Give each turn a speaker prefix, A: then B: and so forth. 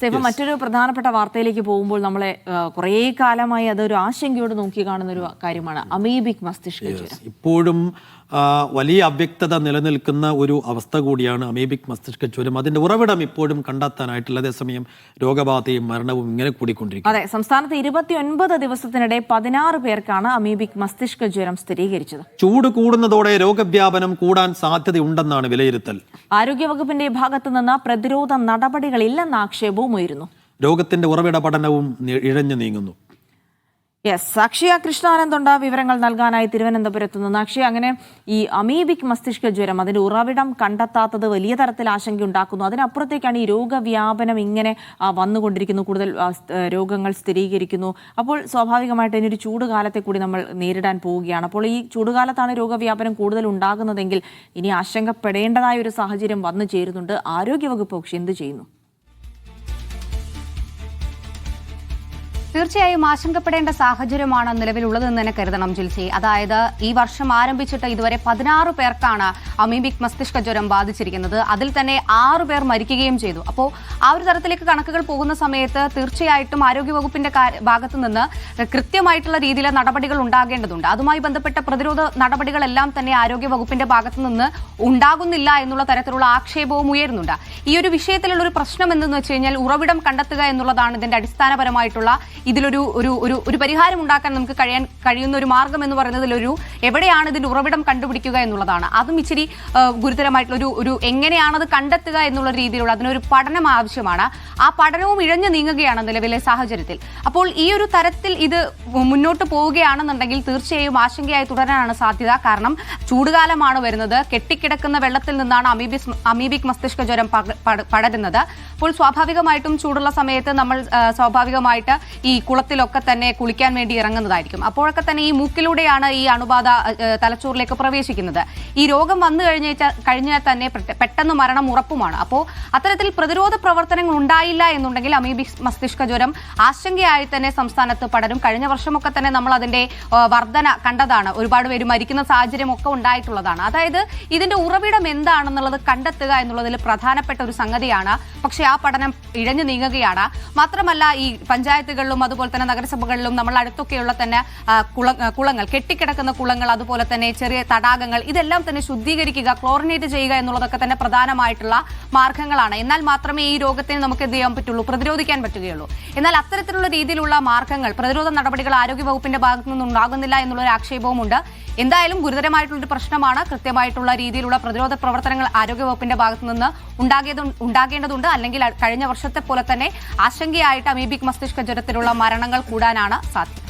A: സേഫ മറ്റൊരു പ്രധാനപ്പെട്ട വാർത്തയിലേക്ക് പോകുമ്പോൾ നമ്മളെ കുറേ കാലമായി അതൊരു ആശങ്കയോട് നോക്കി കാണുന്ന ഒരു കാര്യമാണ്. അമീബിക് മസ്തിഷ്ക
B: ഇപ്പോഴും വലിയ അവ്യക്തത നിലനിൽക്കുന്ന ഒരു അവസ്ഥ കൂടിയാണ് അമീബിക് മസ്തിഷ്ക ചുരം അതിന്റെ ഉറവിടം ഇപ്പോഴും കണ്ടെത്താനായിട്ടില്ല. അതേസമയം രോഗബാധയും മരണവും ഇങ്ങനെ കൂടിക്കൊണ്ടിരിക്കും
A: അതെ സംസ്ഥാനത്ത് ഇരുപത്തിയൊൻപത് ദിവസത്തിനിടെ പതിനാറ് പേർക്കാണ് അമീബിക് മസ്തിഷ്ക ജ്വരം സ്ഥിരീകരിച്ചത്.
B: ചൂട് കൂടുന്നതോടെ രോഗവ്യാപനം കൂടാൻ സാധ്യതയുണ്ടെന്നാണ് വിലയിരുത്തൽ.
A: ആരോഗ്യവകുപ്പിന്റെ ഭാഗത്തു നിന്ന് പ്രതിരോധ നടപടികളില്ലെന്ന ആക്ഷേപവും ഉയരുന്നു
B: രോഗത്തിന്റെ ഉറവിട പഠനവും ഇഴഞ്ഞു നീങ്ങുന്നു.
A: യെസ് അക്ഷയ കൃഷ്ണാനന്ദുണ്ട് വിവരങ്ങൾ നൽകാനായി തിരുവനന്തപുരത്ത് നിന്ന്. അക്ഷയ അങ്ങനെ ഈ അമീബിക് മസ്തിഷ്ക ജ്വരം അതിന്റെ ഉറവിടം കണ്ടെത്താത്തത് വലിയ തരത്തിൽ ആശങ്കയുണ്ടാക്കുന്നു അതിനപ്പുറത്തേക്കാണ് ഈ രോഗവ്യാപനം ഇങ്ങനെ വന്നുകൊണ്ടിരിക്കുന്നു. കൂടുതൽ രോഗങ്ങൾ സ്ഥിരീകരിക്കുന്നു. അപ്പോൾ സ്വാഭാവികമായിട്ട് ഇനി ഒരു ചൂടുകാലത്തെ കൂടി നമ്മൾ നേരിടാൻ പോവുകയാണ്. അപ്പോൾ ഈ ചൂടുകാലത്താണ് രോഗവ്യാപനം കൂടുതൽ ഉണ്ടാകുന്നതെങ്കിൽ ഇനി ആശങ്കപ്പെടേണ്ടതായ ഒരു സാഹചര്യം വന്നു ചേരുന്നുണ്ട്. ആരോഗ്യവകുപ്പ് പക്ഷെ എന്ത് ചെയ്യുന്നു?
C: തീർച്ചയായും ആശങ്കപ്പെടേണ്ട സാഹചര്യമാണ് നിലവിലുള്ളതെന്ന് തന്നെ കരുതണം ജിൽസി. അതായത് ഈ വർഷം ആരംഭിച്ചിട്ട് ഇതുവരെ പതിനാറ് പേർക്കാണ് അമീബിക് മസ്തിഷ്ക ജ്വരം ബാധിച്ചിരിക്കുന്നത്. അതിൽ തന്നെ ആറു പേർ മരിക്കുകയും ചെയ്തു. അപ്പോൾ ആ ഒരു തരത്തിലേക്ക് കണക്കുകൾ പോകുന്ന സമയത്ത് തീർച്ചയായിട്ടും ആരോഗ്യവകുപ്പിന്റെ ഭാഗത്തു നിന്ന് കൃത്യമായിട്ടുള്ള രീതിയിലെ നടപടികൾ ഉണ്ടാകേണ്ടതുണ്ട്. അതുമായി ബന്ധപ്പെട്ട പ്രതിരോധ നടപടികളെല്ലാം തന്നെ ആരോഗ്യവകുപ്പിന്റെ ഭാഗത്തു നിന്ന് ഉണ്ടാകുന്നില്ല എന്നുള്ള തരത്തിലുള്ള ആക്ഷേപവും ഉയരുന്നുണ്ട്. ഈ ഒരു വിഷയത്തിലുള്ള ഒരു പ്രശ്നം എന്തെന്ന് വെച്ച് കഴിഞ്ഞാൽ ഉറവിടം കണ്ടെത്തുക എന്നുള്ളതാണ് ഇതിന്റെ അടിസ്ഥാനപരമായിട്ടുള്ള ഇതിലൊരു ഒരു ഒരു ഒരു പരിഹാരം ഉണ്ടാക്കാൻ നമുക്ക് കഴിയാൻ കഴിയുന്ന ഒരു മാർഗം എന്ന് പറയുന്നതിൽ ഒരു എവിടെയാണ് ഇതിന്റെ ഉറവിടം കണ്ടുപിടിക്കുക എന്നുള്ളതാണ്. അതും ഇച്ചിരി ഗുരുതരമായിട്ടുള്ള ഒരു ഒരു എങ്ങനെയാണത് കണ്ടെത്തുക എന്നുള്ള രീതിയിലുള്ള അതിനൊരു പഠനം ആവശ്യമാണ്. ആ പഠനവും ഇഴഞ്ഞു നീങ്ങുകയാണ് നിലവിലെ സാഹചര്യത്തിൽ. അപ്പോൾ ഈ ഒരു തരത്തിൽ ഇത് മുന്നോട്ട് പോവുകയാണെന്നുണ്ടെങ്കിൽ തീർച്ചയായും ആശങ്കയായി തുടരാനാണ് സാധ്യത. കാരണം ചൂടുകാലമാണ് വരുന്നത്. കെട്ടിക്കിടക്കുന്ന വെള്ളത്തിൽ നിന്നാണ് അമീബിസ് അമീബിക് മസ്തിഷ്ക ജ്വരം പടരുന്നത്. അപ്പോൾ സ്വാഭാവികമായിട്ടും ചൂടുള്ള സമയത്ത് നമ്മൾ സ്വാഭാവികമായിട്ട് ഈ കുളത്തിലൊക്കെ തന്നെ കുളിക്കാൻ വേണ്ടി ഇറങ്ങുന്നതായിരിക്കും. അപ്പോഴൊക്കെ തന്നെ ഈ മൂക്കിലൂടെയാണ് ഈ അണുബാധ തലച്ചോറിലേക്ക് പ്രവേശിക്കുന്നത്. ഈ രോഗം വന്നു കഴിഞ്ഞ കഴിഞ്ഞാൽ തന്നെ പെട്ടെന്ന് മരണം ഉറപ്പുമാണ്. അപ്പോൾ അത്തരത്തിൽ പ്രതിരോധ പ്രവർത്തനങ്ങൾ ഉണ്ടായില്ല എന്നുണ്ടെങ്കിൽ അമീബിക് മസ്തിഷ്ക ജ്വരം ആശങ്കയായി തന്നെ സംസ്ഥാനത്ത് പടരും. കഴിഞ്ഞ വർഷമൊക്കെ തന്നെ നമ്മൾ അതിന്റെ വർധന കണ്ടതാണ്. ഒരുപാട് പേര് മരിക്കുന്ന സാഹചര്യമൊക്കെ ഉണ്ടായിട്ടുള്ളതാണ്. അതായത് ഇതിന്റെ ഉറവിടം എന്താണെന്നുള്ളത് കണ്ടെത്തുക എന്നുള്ളതിൽ പ്രധാനപ്പെട്ട ഒരു സംഗതിയാണ്. പക്ഷേ ആ പഠനം ഇഴഞ്ഞു നീങ്ങുകയാണ്. മാത്രമല്ല ഈ പഞ്ചായത്തുകളിലും അതുപോലെ തന്നെ നഗരസഭകളിലും നമ്മൾ അടുത്തൊക്കെയുള്ള തന്നെ കുളങ്ങൾ കെട്ടിക്കിടക്കുന്ന കുളങ്ങൾ അതുപോലെ തന്നെ ചെറിയ തടാകങ്ങൾ ഇതെല്ലാം തന്നെ ശുദ്ധീകരിക്കുക ക്ലോറിനേറ്റ് ചെയ്യുക എന്നുള്ളതൊക്കെ തന്നെ പ്രധാനമായിട്ടുള്ള മാർഗങ്ങളാണ്. എന്നാൽ മാത്രമേ ഈ രോഗത്തെ നമുക്ക് എന്ത് ചെയ്യാൻ പറ്റുള്ളൂ? പ്രതിരോധിക്കാൻ പറ്റുകയുള്ളൂ. എന്നാൽ അത്തരത്തിലുള്ള രീതിയിലുള്ള മാർഗങ്ങൾ പ്രതിരോധ നടപടികൾ ആരോഗ്യവകുപ്പിന്റെ ഭാഗത്തു നിന്നും ഉണ്ടാകുന്നില്ല എന്നുള്ള ഒരു ആക്ഷേപവുമുണ്ട്. എന്തായാലും ഗുരുതരമായിട്ടുള്ള ഒരു പ്രശ്നമാണ്. കൃത്യമായിട്ടുള്ള രീതിയിലുള്ള പ്രതിരോധ പ്രവർത്തനങ്ങൾ ആരോഗ്യവകുപ്പിന്റെ ഭാഗത്തു നിന്ന് ഉണ്ടാകിയത് ഉണ്ടാകേണ്ടതുണ്ട്. അല്ലെങ്കിൽ കഴിഞ്ഞ വർഷത്തെ പോലെ തന്നെ ആശങ്കയായിട്ട് അമീബിക് മസ്തിഷ്ക ജ്വരത്തിലുള്ള മരണങ്ങൾ കൂടാനാണ് സാധ്യത.